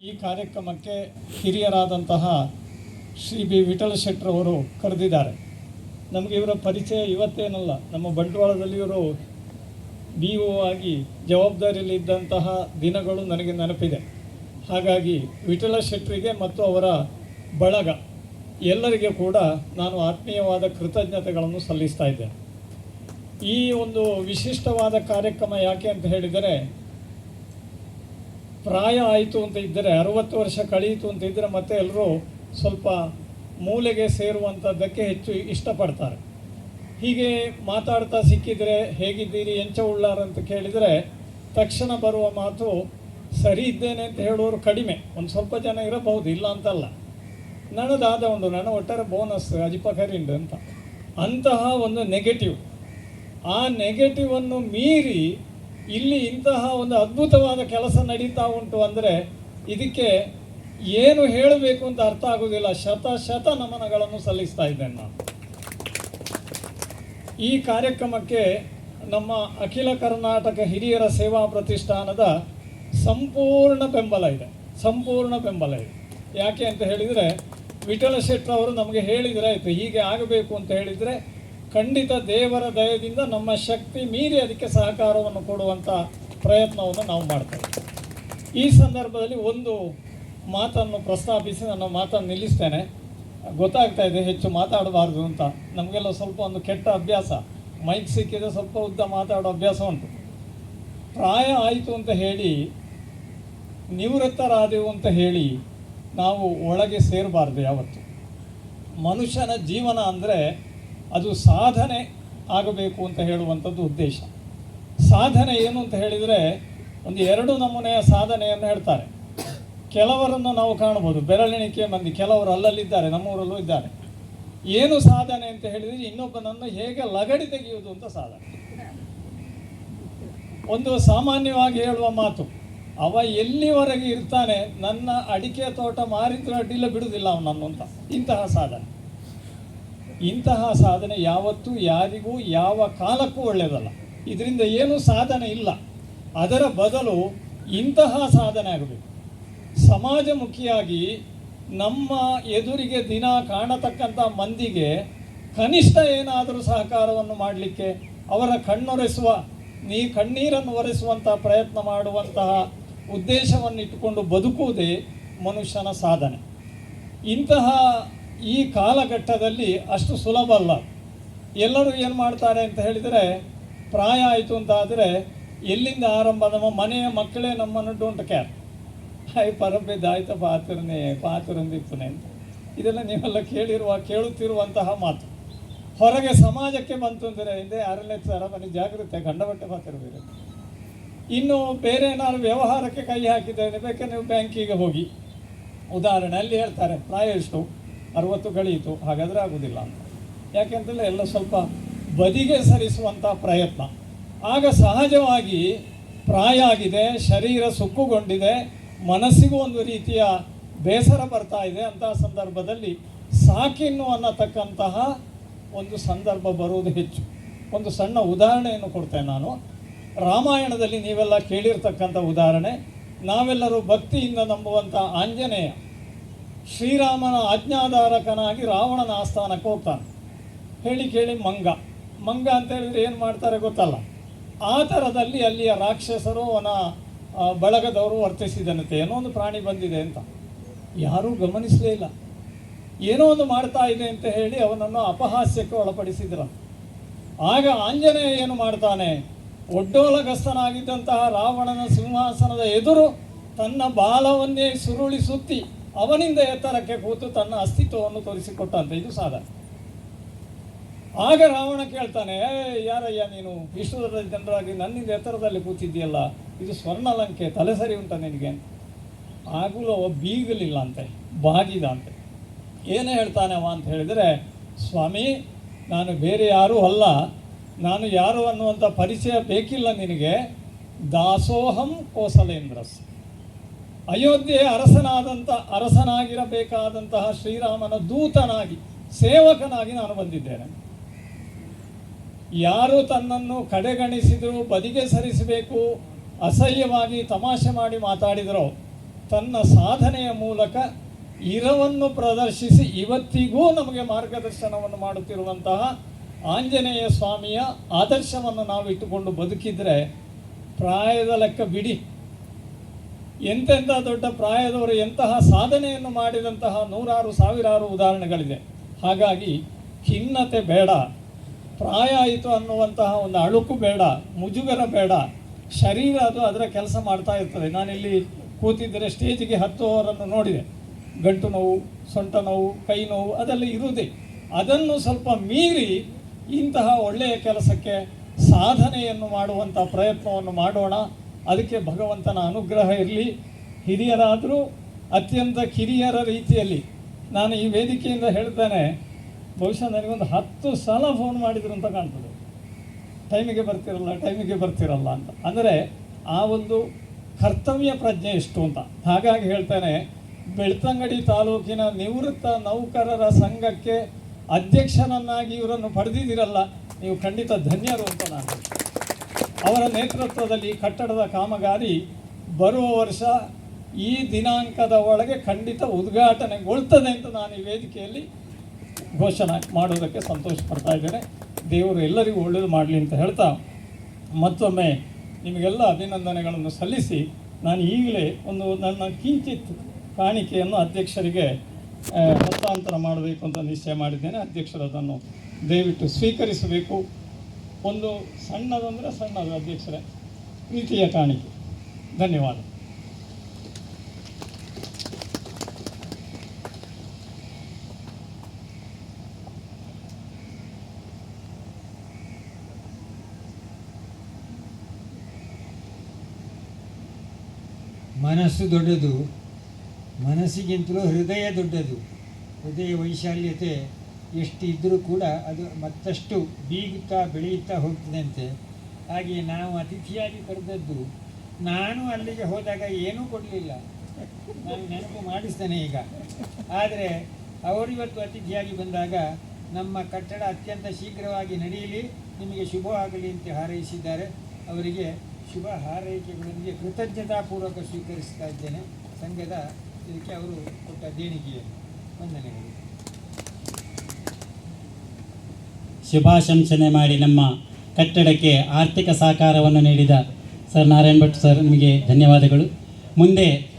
ಈ ಕಾರ್ಯಕ್ರಮಕ್ಕೆ ಹಿರಿಯರಾದಂತಹ ಶ್ರೀ ಬಿ ವಿಠಲ ಶೆಟ್ಟರವರು ಕರೆದಿದ್ದಾರೆ. ನಮಗೆ ಇವರ ಪರಿಚಯ ಇವತ್ತೇನಲ್ಲ, ನಮ್ಮ ಬಂಟ್ವಾಳದಲ್ಲಿ ಇವರು ಬಿ ಒ ಆಗಿ ಜವಾಬ್ದಾರಿಯಲ್ಲಿ ಇದ್ದಂತಹ ದಿನಗಳು ನನಗೆ ನೆನಪಿದೆ. ಹಾಗಾಗಿ ವಿಠಲ ಶೆಟ್ಟರಿಗೆ ಮತ್ತು ಅವರ ಬಳಗ ಎಲ್ಲರಿಗೆ ಕೂಡ ನಾನು ಆತ್ಮೀಯವಾದ ಕೃತಜ್ಞತೆಗಳನ್ನು ಸಲ್ಲಿಸ್ತಾ ಇದ್ದೇನೆ. ಈ ಒಂದು ವಿಶಿಷ್ಟವಾದ ಕಾರ್ಯಕ್ರಮ ಯಾಕೆ ಅಂತ ಹೇಳಿದರೆ ಪ್ರಾಯ ಆಯಿತು ಅಂತ ಇದ್ದರೆ, ಅರುವತ್ತು ವರ್ಷ ಕಳೆಯಿತು ಅಂತ ಇದ್ದರೆ ಮತ್ತೆ ಎಲ್ಲರೂ ಸ್ವಲ್ಪ ಮೂಲೆಗೆ ಸೇರುವಂಥದ್ದಕ್ಕೆ ಹೆಚ್ಚು ಇಷ್ಟಪಡ್ತಾರೆ. ಹೀಗೆ ಮಾತಾಡ್ತಾ ಸಿಕ್ಕಿದರೆ ಹೇಗಿದ್ದೀರಿ, ಎಂಚ ಉಳ್ಳಾರ ಅಂತ ಕೇಳಿದರೆ, ತಕ್ಷಣ ಬರುವ ಮಾತು ಸರಿ ಇದ್ದೇನೆ ಅಂತ ಹೇಳೋರು ಕಡಿಮೆ. ಒಂದು ಸ್ವಲ್ಪ ಜನ ಇರಬಹುದು, ಇಲ್ಲ ಅಂತಲ್ಲ. ನನ್ನದಾದ ಒಂದು, ನನ್ನ ಒಟ್ಟಾರೆ ಬೋನಸ್ ಅಜಿಪ ಕರಿಂಡ್ ಅಂತ. ಅಂತಹ ಒಂದು ನೆಗೆಟಿವ್ ಆ ನೆಗೆಟಿವನ್ನು ಮೀರಿ ಇಲ್ಲಿ ಇಂತಹ ಒಂದು ಅದ್ಭುತವಾದ ಕೆಲಸ ನಡೀತಾ ಉಂಟು ಅಂದರೆ ಇದಕ್ಕೆ ಏನು ಹೇಳಬೇಕು ಅಂತ ಅರ್ಥ ಆಗೋದಿಲ್ಲ. ಶತ ಶತ ನಮನಗಳನ್ನು ಸಲ್ಲಿಸ್ತಾ ಇದ್ದೇನೆ ನಾನು. ಈ ಕಾರ್ಯಕ್ರಮಕ್ಕೆ ನಮ್ಮ ಅಖಿಲ ಕರ್ನಾಟಕ ಹಿರಿಯರ ಸೇವಾ ಪ್ರತಿಷ್ಠಾನದ ಸಂಪೂರ್ಣ ಬೆಂಬಲ ಇದೆ. ಸಂಪೂರ್ಣ ಬೆಂಬಲ ಇದೆ. ಯಾಕೆ ಅಂತ ಹೇಳಿದರೆ ವಿಠಲ ಶೆಟ್ಟರವರು ನಮಗೆ ಹೇಳಿದರೆ ಆಯಿತು, ಹೀಗೆ ಆಗಬೇಕು ಅಂತ ಹೇಳಿದರೆ ಖಂಡಿತ ದೇವರ ದಯದಿಂದ ನಮ್ಮ ಶಕ್ತಿ ಮೀರಿ ಅದಕ್ಕೆ ಸಹಕಾರವನ್ನು ಕೊಡುವಂಥ ಪ್ರಯತ್ನವನ್ನು ನಾವು ಮಾಡ್ತೇವೆ. ಈ ಸಂದರ್ಭದಲ್ಲಿ ಒಂದು ಮಾತನ್ನು ಪ್ರಸ್ತಾಪಿಸಿ ನನ್ನ ಮಾತನ್ನು ನಿಲ್ಲಿಸ್ತೇನೆ. ಗೊತ್ತಾಗ್ತಾ ಇದೆ ಹೆಚ್ಚು ಮಾತಾಡಬಾರ್ದು ಅಂತ. ನಮಗೆಲ್ಲ ಸ್ವಲ್ಪ ಒಂದು ಕೆಟ್ಟ ಅಭ್ಯಾಸ. ಮೈಕ್ ಸಿಕ್ಕಿದ್ರೆ ಸ್ವಲ್ಪ ಉದ್ದ ಮಾತಾಡೋ ಅಭ್ಯಾಸ ಉಂಟು. ಪ್ರಾಯ ಆಯಿತು ಅಂತ ಹೇಳಿ, ನಿವೃತ್ತರಾದೆವು ಅಂತ ಹೇಳಿ ನಾವು ಒಳಗೆ ಸೇರಬಾರ್ದು ಯಾವತ್ತು. ಮನುಷ್ಯನ ಜೀವನ ಅಂದರೆ ಅದು ಸಾಧನೆ ಆಗಬೇಕು ಅಂತ ಹೇಳುವಂಥದ್ದು ಉದ್ದೇಶ. ಸಾಧನೆ ಏನು ಅಂತ ಹೇಳಿದರೆ ಒಂದು ಎರಡು ನಮೂನೆಯ ಸಾಧನೆಯನ್ನು ಹೇಳ್ತಾರೆ. ಕೆಲವರನ್ನು ನಾವು ಕಾಣಬಹುದು. ಬೆರಳೆಣಿಕೆ ಮಂದಿ. ಕೆಲವರು ಅಲ್ಲಲ್ಲಿದ್ದಾರೆ, ನಮ್ಮೂರಲ್ಲೂ ಇದ್ದಾರೆ. ಏನು ಸಾಧನೆ ಅಂತ ಹೇಳಿದರೆ ಇನ್ನೊಬ್ಬನನ್ನು ಹೇಗೆ ಲಗಡಿ ತೆಗೆಯುವುದು ಅಂತ ಸಾಧನೆ. ಒಂದು ಸಾಮಾನ್ಯವಾಗಿ ಹೇಳುವ ಮಾತು, ಅವ ಎಲ್ಲಿವರೆಗೆ ಇರ್ತಾನೆ, ನನ್ನ ಅಡಿಕೆ ತೋಟ ಮಾರಿದ್ರು ಅಡ್ಡಿಲ್ಲ ಬಿಡುವುದಿಲ್ಲ ಅವನನ್ನು ಅಂತ. ಇಂತಹ ಸಾಧನೆ. ಇಂತಹ ಸಾಧನೆ ಯಾವತ್ತೂ ಯಾರಿಗೂ ಯಾವ ಕಾಲಕ್ಕೂ ಒಳ್ಳೆಯದಲ್ಲ. ಇದರಿಂದ ಏನೂ ಸಾಧನೆ ಇಲ್ಲ. ಅದರ ಬದಲು ಇಂತಹ ಸಾಧನೆ ಆಗಬೇಕು. ಸಮಾಜಮುಖಿಯಾಗಿ ನಮ್ಮ ಎದುರಿಗೆ ದಿನ ಕಾಣತಕ್ಕಂಥ ಮಂದಿಗೆ ಕನಿಷ್ಠ ಏನಾದರೂ ಸಹಕಾರವನ್ನು ಮಾಡಲಿಕ್ಕೆ ಅವರ ಕಣ್ಣೊರೆಸುವ, ನೀ ಕಣ್ಣೀರನ್ನು ಒರೆಸುವಂಥ ಪ್ರಯತ್ನ ಮಾಡುವಂತಹ ಉದ್ದೇಶವನ್ನು ಇಟ್ಟುಕೊಂಡು ಬದುಕುವುದೇ ಮನುಷ್ಯನ ಸಾಧನೆ. ಇಂತಹ ಈ ಕಾಲಘಟ್ಟದಲ್ಲಿ ಅಷ್ಟು ಸುಲಭ ಅಲ್ಲ. ಎಲ್ಲರೂ ಏನು ಮಾಡ್ತಾರೆ ಅಂತ ಹೇಳಿದರೆ, ಪ್ರಾಯ ಆಯಿತು ಅಂತ ಆದರೆ, ಎಲ್ಲಿಂದ ಆರಂಭ? ನಮ್ಮ ಮನೆಯ ಮಕ್ಕಳೇ ನಮ್ಮನ್ನು ಡೋಂಟ್ ಕೇರ್ ಹಾಯ್ ಪರಂಬಿದ್ದ ಆಯ್ತಾ, ಪಾತ್ರನೇ ಪಾತ್ರಂದಿತ್ತನೆ ಅಂತ. ಇದೆಲ್ಲ ನೀವೆಲ್ಲ ಕೇಳಿರುವ, ಕೇಳುತ್ತಿರುವಂತಹ ಮಾತು. ಹೊರಗೆ ಸಮಾಜಕ್ಕೆ ಬಂತು ಅಂದರೆ ಹಿಂದೆ ಯಾರಲ್ಲೇ ಸರ ಮನೆ ಜಾಗೃತೆ ಗಂಡಬಟ್ಟೆ ಪಾತಿರಬೇಕು ಇನ್ನು ಬೇರೆ ಏನಾದ್ರು ವ್ಯವಹಾರಕ್ಕೆ ಕೈ ಹಾಕಿದ್ದೇನೆ, ಬೇಕಾದ್ರೆ ನೀವು ಬ್ಯಾಂಕಿಗೆ ಹೋಗಿ. ಉದಾಹರಣೆ ಅಲ್ಲಿ ಹೇಳ್ತಾರೆ, ಪ್ರಾಯ ಎಷ್ಟು? ಅರವತ್ತು ಕಳೆಯಿತು ಹಾಗಾದರೆ ಆಗುವುದಿಲ್ಲ ಯಾಕೆಂತಂದರೆ ಎಲ್ಲ ಸ್ವಲ್ಪ ಬದಿಗೆ ಸರಿಸುವಂಥ ಪ್ರಯತ್ನ. ಆಗ ಸಹಜವಾಗಿ ಪ್ರಾಯ ಆಗಿದೆ, ಶರೀರ ಸುಕ್ಕುಗೊಂಡಿದೆ, ಮನಸ್ಸಿಗೂ ಒಂದು ರೀತಿಯ ಬೇಸರ ಬರ್ತಾ ಇದೆ ಅಂತಹ ಸಂದರ್ಭದಲ್ಲಿ ಸಾಕಿನ್ನು ಅನ್ನತಕ್ಕಂತಹ ಒಂದು ಸಂದರ್ಭ ಬರುವುದು ಹೆಚ್ಚು. ಒಂದು ಸಣ್ಣ ಉದಾಹರಣೆಯನ್ನು ಕೊಡ್ತೇನೆ ನಾನು. ರಾಮಾಯಣದಲ್ಲಿ ನೀವೆಲ್ಲ ಕೇಳಿರ್ತಕ್ಕಂಥ ಉದಾಹರಣೆ, ನಾವೆಲ್ಲರೂ ಭಕ್ತಿಯಿಂದ ನಂಬುವಂಥ ಆಂಜನೇಯ. ಶ್ರೀರಾಮನ ಆಜ್ಞಾಧಾರಕನಾಗಿ ರಾವಣನ ಆಸ್ಥಾನಕ್ಕೆ ಹೋಗ್ತಾನೆ. ಹೇಳಿ ಕೇಳಿ ಮಂಗ. ಮಂಗ ಅಂತ ಹೇಳಿದ್ರೆ ಏನು ಮಾಡ್ತಾರೆ ಗೊತ್ತಲ್ಲ? ಆ ಥರದಲ್ಲಿ ಅಲ್ಲಿಯ ರಾಕ್ಷಸರು ಅವನ ಬಳಗದವರು ವರ್ತಿಸಿದನಂತೆ ಏನೋ ಒಂದು ಪ್ರಾಣಿ ಬಂದಿದೆ ಅಂತ. ಯಾರೂ ಗಮನಿಸಲೇ ಇಲ್ಲ. ಏನೋ ಒಂದು ಮಾಡ್ತಾ ಇದೆ ಅಂತ ಹೇಳಿ ಅವನನ್ನು ಅಪಹಾಸ್ಯಕ್ಕೆ ಒಳಪಡಿಸಿದ್ರ. ಆಗ ಆಂಜನೇಯ ಏನು ಮಾಡ್ತಾನೆ? ಒಡ್ಡೋಲಗಸ್ತನಾಗಿದ್ದಂತಹ ರಾವಣನ ಸಿಂಹಾಸನದ ಎದುರು ತನ್ನ ಬಾಲವನ್ನೇ ಸುರುಳಿ ಸುತ್ತಿ ಅವನಿಂದ ಎತ್ತರಕ್ಕೆ ಕೂತು ತನ್ನ ಅಸ್ತಿತ್ವವನ್ನು ತೋರಿಸಿಕೊಟ್ಟಂತೆ. ಇದು ಸಾಧನೆ ಆಗ ರಾವಣ ಕೇಳ್ತಾನೆ ಯಾರಯ್ಯ ನೀನು? ವಿಶ್ವದ ಜನರಾಗಿ ನನ್ನಿಂದ ಎತ್ತರದಲ್ಲಿ ಕೂತಿದ್ದೀಯಲ್ಲ, ಇದು ಸ್ವರ್ಣಲಂಕೆ, ತಲೆ ಸರಿ ಉಂಟ ನಿನಗೆ? ಆಗಲೂ ಅವ ಬೀಗಲಿಲ್ಲ ಅಂತೆ, ಬಾಗಿದ ಅಂತೆ. ಏನು ಹೇಳ್ತಾನೆ ಅವ ಅಂತ ಹೇಳಿದರೆ, ಸ್ವಾಮಿ, ನಾನು ಬೇರೆ ಯಾರೂ ಅಲ್ಲ, ನಾನು ಯಾರು ಅನ್ನುವಂಥ ಪರಿಚಯ ಬೇಕಿಲ್ಲ ನಿನಗೆ. ದಾಸೋಹಂ ಕೋಸಲೇಂದ್ರಸ್ ಅಯೋಧ್ಯೆ ಅರಸನಾದಂಥ ಅರಸನಾಗಿರಬೇಕಾದಂತಹ ಶ್ರೀರಾಮನ ದೂತನಾಗಿ, ಸೇವಕನಾಗಿ ನಾನು ಬಂದಿದ್ದೇನೆ. ಯಾರು ತನ್ನನ್ನು ಕಡೆಗಣಿಸಿದರೂ, ಬದಿಗೆ ಸರಿಸಬೇಕು, ಅಸಹ್ಯವಾಗಿ ತಮಾಷೆ ಮಾಡಿ ಮಾತಾಡಿದರೋ, ತನ್ನ ಸಾಧನೆಯ ಮೂಲಕ ಇರವನ್ನು ಪ್ರದರ್ಶಿಸಿ ಇವತ್ತಿಗೂ ನಮಗೆ ಮಾರ್ಗದರ್ಶನವನ್ನು ಮಾಡುತ್ತಿರುವಂತಹ ಆಂಜನೇಯ ಸ್ವಾಮಿಯ ಆದರ್ಶವನ್ನು ನಾವು ಇಟ್ಟುಕೊಂಡು ಬದುಕಿದರೆ ಪ್ರಾಯದ ಲೆಕ್ಕ ಬಿಡಿ. ಎಂತೆಂಥ ದೊಡ್ಡ ಪ್ರಾಯದವರು ಎಂತಹ ಸಾಧನೆಯನ್ನು ಮಾಡಿದಂತಹ ನೂರಾರು ಸಾವಿರಾರು ಉದಾಹರಣೆಗಳಿದೆ. ಹಾಗಾಗಿ ಖಿನ್ನತೆ ಬೇಡ, ಪ್ರಾಯ ಆಯಿತು ಅನ್ನುವಂತಹ ಒಂದು ಅಳುಕು ಬೇಡ, ಮುಜುಗರ ಬೇಡ, ಶರೀರ ಅದು ಅದರ ಕೆಲಸ ಮಾಡ್ತಾ ಇರ್ತದೆ. ನಾನಿಲ್ಲಿ ಕೂತಿದ್ದರೆ ಸ್ಟೇಜಿಗೆ ಹತ್ತುವವರನ್ನು ನೋಡಿದೆ. ಗಂಟು ನೋವು, ಸೊಂಟ ನೋವು, ಕೈ ನೋವು ಅದೆಲ್ಲ ಇರುವುದೇ. ಅದನ್ನು ಸ್ವಲ್ಪ ಮೀರಿ ಇಂತಹ ಒಳ್ಳೆಯ ಕೆಲಸಕ್ಕೆ ಸಾಧನೆಯನ್ನು ಮಾಡುವಂಥ ಪ್ರಯತ್ನವನ್ನು ಮಾಡೋಣ. ಅದಕ್ಕೆ ಭಗವಂತನ ಅನುಗ್ರಹ ಇರಲಿ. ಹಿರಿಯರಾದರೂ ಅತ್ಯಂತ ಕಿರಿಯರ ರೀತಿಯಲ್ಲಿ. ನಾನು ಈ ವೇದಿಕೆಯಿಂದ ಹೇಳ್ತೇನೆ, ಬಹುಶಃ ನನಗೊಂದು ಹತ್ತು ಸಲ ಫೋನ್ ಮಾಡಿದ್ರು ಅಂತ ಕಾಣ್ತದೆ. ಟೈಮಿಗೆ ಬರ್ತಿರಲ್ಲ ಟೈಮಿಗೆ ಬರ್ತಿರಲ್ಲ ಅಂತ. ಅಂದರೆ ಆ ಒಂದು ಕರ್ತವ್ಯ ಪ್ರಜ್ಞೆ ಎಷ್ಟು ಅಂತ. ಹಾಗಾಗಿ ಹೇಳ್ತೇನೆ, ಬೆಳ್ತಂಗಡಿ ತಾಲೂಕಿನ ನಿವೃತ್ತ ನೌಕರರ ಸಂಘಕ್ಕೆ ಅಧ್ಯಕ್ಷನನ್ನಾಗಿ ಇವರನ್ನು ಪಡೆದಿದ್ದೀರಲ್ಲ, ನೀವು ಖಂಡಿತ ಧನ್ಯರು ಅಂತ ನಾನು. ಅವರ ನೇತೃತ್ವದಲ್ಲಿ ಕಟ್ಟಡದ ಕಾಮಗಾರಿ ಬರುವ ವರ್ಷ ಈ ದಿನಾಂಕದ ಒಳಗೆ ಖಂಡಿತ ಉದ್ಘಾಟನೆಗೊಳ್ತದೆ ಅಂತ ನಾನು ಈ ವೇದಿಕೆಯಲ್ಲಿ ಘೋಷಣೆ ಮಾಡೋದಕ್ಕೆ ಸಂತೋಷ ಪಡ್ತಾ ಇದ್ದೇನೆ. ದೇವರು ಎಲ್ಲರಿಗೂ ಒಳ್ಳೆಯದು ಮಾಡಲಿ ಅಂತ ಹೇಳ್ತಾ ಮತ್ತೊಮ್ಮೆ ನಿಮಗೆಲ್ಲ ಅಭಿನಂದನೆಗಳನ್ನು ಸಲ್ಲಿಸಿ ನಾನು ಈಗಲೇ ಒಂದು ನನ್ನ ಕಿಂಚಿತ್ ಕಾಣಿಕೆಯನ್ನು ಅಧ್ಯಕ್ಷರಿಗೆ ಹಸ್ತಾಂತರ ಮಾಡಬೇಕು ಅಂತ ನಿಶ್ಚಯ ಮಾಡಿದ್ದೇನೆ. ಅಧ್ಯಕ್ಷರು ಅದನ್ನು ದಯವಿಟ್ಟು ಸ್ವೀಕರಿಸಬೇಕು. ಒಂದು ಸಣ್ಣದಂದರೆ ಸಣ್ಣದು ಅಧ್ಯಕ್ಷರೇ. ಪ್ರೀತಿಯ ಕಾಣಿಕೆ. ಧನ್ಯವಾದ. ಮನಸ್ಸು ದೊಡ್ಡದು. ಮನಸ್ಸಿಗಿಂತಲೂ ಹೃದಯ ದೊಡ್ಡದು. ಹೃದಯ ವೈಶಾಲ್ಯತೆ ಎಷ್ಟು ಇದ್ದರೂ ಕೂಡ ಅದು ಮತ್ತಷ್ಟು ಬೀಗುತ್ತಾ ಬೆಳೆಯುತ್ತಾ ಹೋಗ್ತದಂತೆ. ಹಾಗೆ ನಾವು ಅತಿಥಿಯಾಗಿ ಕರೆದದ್ದು, ನಾನು ಅಲ್ಲಿಗೆ ಹೋದಾಗ ಏನೂ ಕೊಡಲಿಲ್ಲ. ನಾನು ನೆನಪು ಮಾಡಿಸ್ತೇನೆ ಈಗ. ಆದರೆ ಅವರಿವತ್ತು ಅತಿಥಿಯಾಗಿ ಬಂದಾಗ, ನಮ್ಮ ಕಟ್ಟಡ ಅತ್ಯಂತ ಶೀಘ್ರವಾಗಿ ನಡೆಯಲಿ, ನಿಮಗೆ ಶುಭ ಆಗಲಿ ಅಂತ ಹಾರೈಸಿದ್ದಾರೆ. ಅವರಿಗೆ ಶುಭ ಹಾರೈಕೆಗಳೊಂದಿಗೆ ಕೃತಜ್ಞತಾಪೂರ್ವಕ ಸ್ವೀಕರಿಸ್ತಾ ಇದ್ದೇನೆ. ಸಂಘದ ಇದಕ್ಕೆ ಅವರು ಕೊಟ್ಟ ದೇಣಿಗೆಯನ್ನು. ವಂದನೆಗಳು. ಶುಭಾಶಂಸನೆ ಮಾಡಿ ನಮ್ಮ ಕಟ್ಟಡಕ್ಕೆ ಆರ್ಥಿಕ ಸಹಕಾರವನ್ನು ನೀಡಿದ ಸರ್ ನಾರಾಯಣ್ ಭಟ್ ಸರ್ ನಿಮಗೆ ಧನ್ಯವಾದಗಳು. ಮುಂದೆ